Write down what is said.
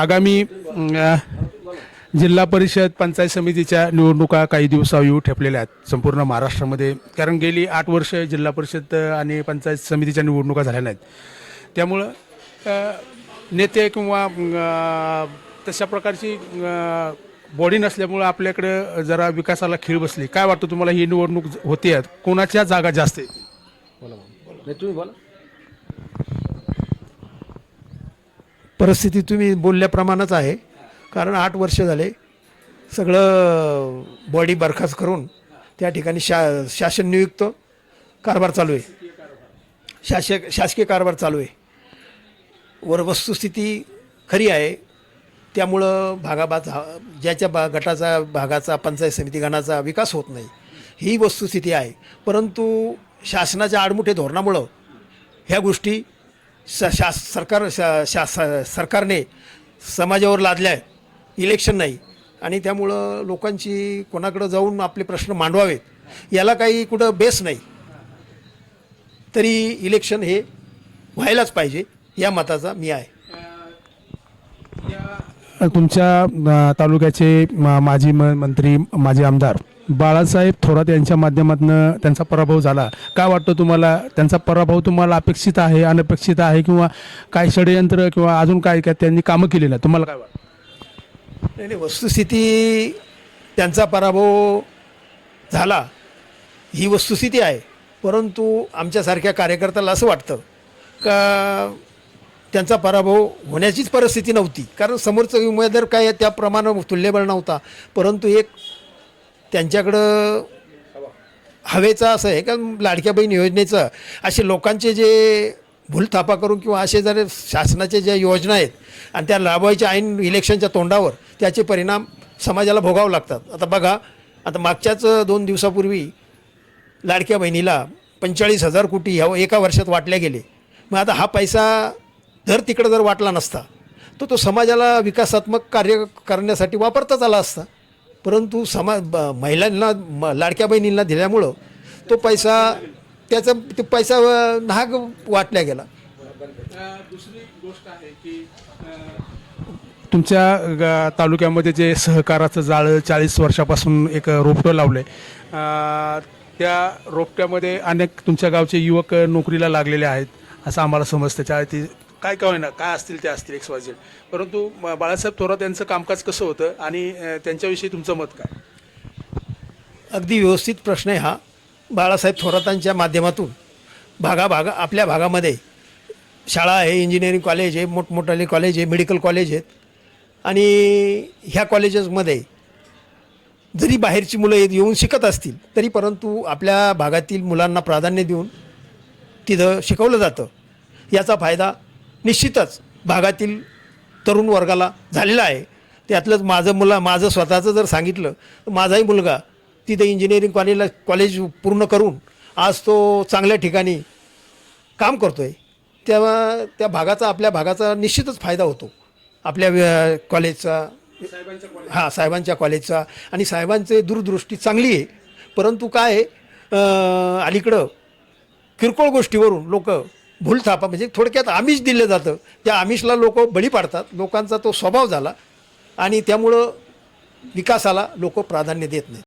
आगामी जिल्हा परिषद पंचायत समितीच्या निवडणुका काही दिवसावर ठेपलेल्या आहेत संपूर्ण महाराष्ट्रामध्ये. कारण गेली आठ वर्ष जिल्हा परिषद आणि पंचायत समितीच्या निवडणुका झाल्या नाहीत. त्यामुळं नेते किंवा तशा प्रकारची बॉडी नसल्यामुळं आपल्याकडे जरा विकासाला खीळ बसली. काय वाटतं तुम्हाला ही निवडणूक होते? कोणाच्या जागा जास्त आहेत? बोला बोला नाही तुम्ही बोला. परिस्थिती तुम्ही बोलल्याप्रमाणेच आहे. कारण आठ वर्ष झाले सगळं बॉडी बरखास्त करून त्या ठिकाणी शा शासन नियुक्त. कारभार चालू आहे. शासक शासकीय कारभार चालू आहे. वर वस्तुस्थिती खरी आहे. त्यामुळं भागाबाद हा ज्याच्या बा गटाचा भागाचा पंचायत समिती गणाचा विकास होत नाही. ही वस्तुस्थिती आहे. परंतु शासनाच्या आडमुठे धोरणामुळं ह्या गोष्टी श शास सरकार शा शास सरकारने समाजावर लादल्या. आहे इलेक्शन नाही. आणि त्यामुळं लोकांची कोणाकडं जाऊन आपले प्रश्न मांडवावेत याला काही कुठं बेस नाही. तरी इलेक्शन हे व्हायलाच पाहिजे या मताचा मी आहे. तुमच्या तालुक्याचे माजी म- मंत्री माजी आमदार बाळासाहेब थोरात यांच्या माध्यमातून त्यांचा पराभव झाला. काय वाटतं तुम्हाला? त्यांचा पराभव तुम्हाला अपेक्षित आहे अनपेक्षित आहे किंवा काय षडयंत्र किंवा अजून काय काय त्यांनी कामं केलेलं नाही तुम्हाला काय वाटतं? नाही नाही वस्तुस्थिती त्यांचा पराभव झाला ही वस्तुस्थिती आहे. परंतु आमच्यासारख्या कार्यकर्त्याला असं वाटतं का त्यांचा पराभव होण्याचीच परिस्थिती नव्हती. कारण समोरचं उमेदवार काय त्याप्रमाणे तुल्यबळ नव्हता. परंतु एक त्यांच्याकडं हवेचा असं आहे का लाडक्या बहीण योजनेचं? असे लोकांचे जे भूलथापा करून किंवा असे जर शासनाचे ज्या योजना आहेत आणि त्या राबवायच्या ऐन इलेक्शनच्या तोंडावर त्याचे परिणाम समाजाला भोगावं लागतात. आता बघा आता मागच्याच दोन दिवसापूर्वी लाडक्या बहिणीला पंचेचाळीस हजार कोटी ह्या एका वर्षात वाटल्या गेले. मग आता हा पैसा जर तिकडं जर वाटला नसता तर तो समाजाला विकासात्मक कार्य करण्यासाठी वापरताच आला असता. परंतु समा ब महिलांना म लाडक्या बहिणींना दिल्यामुळं तो पैसा त्याचा ते पैसा नाग वाटल्या गेला. दुसरी गोष्ट आहे की तुमच्या तालुक्यामध्ये जे सहकाराचं जाळं चाळीस वर्षापासून एक रोपटं लावलं आहे त्या रोपट्यामध्ये अनेक तुमच्या गावचे युवक नोकरीला लागलेले आहेत असं आम्हाला समजतं. त्या ती काय काय होईना काय असतील ते असतील एक्स वाय झेड परंतु बाळासाहेब थोरात यांचं कामकाज कसं होतं आणि त्यांच्याविषयी तुमचं मत काय? अगदी व्यवस्थित प्रश्न आहे हा. बाळासाहेब थोरातांच्या माध्यमातून भागा भागा आपल्या भागामध्ये शाळा आहे इंजिनिअरिंग कॉलेज आहे मोठमोठाले कॉलेज आहे मेडिकल कॉलेज आहेत. आणि ह्या कॉलेजेसमध्ये जरी बाहेरची मुलं येत- येऊन शिकत असतील तरी परंतु आपल्या भागातील मुलांना प्राधान्य देऊन तिथं शिकवलं जातं. याचा फायदा निश्चितच भागातील तरुण वर्गाला झालेला आहे. त्यातलंच माझं मुला माझं स्वतःचं जर सांगितलं तर माझाही मुलगा तिथे इंजिनिअरिंग कॉलेजला कॉलेज पूर्ण करून आज तो चांगल्या ठिकाणी काम करतो आहे तेव्हा त्या भागाचा आपल्या भागाचा निश्चितच फायदा होतो. आपल्या कॉलेजचा हां साहेबांच्या कॉलेजचा आणि साहेबांचे दूरदृष्टी चांगली आहे. परंतु काय आहे, अलीकडं किरकोळ गोष्टीवरून लोक भूलथापा म्हणजे थोडक्यात आमिष दिलं जातं. त्या आमिषला लोक बळी पाडतात. लोकांचा तो स्वभाव झाला आणि त्यामुळं विकासाला लोक प्राधान्य देत नाहीत.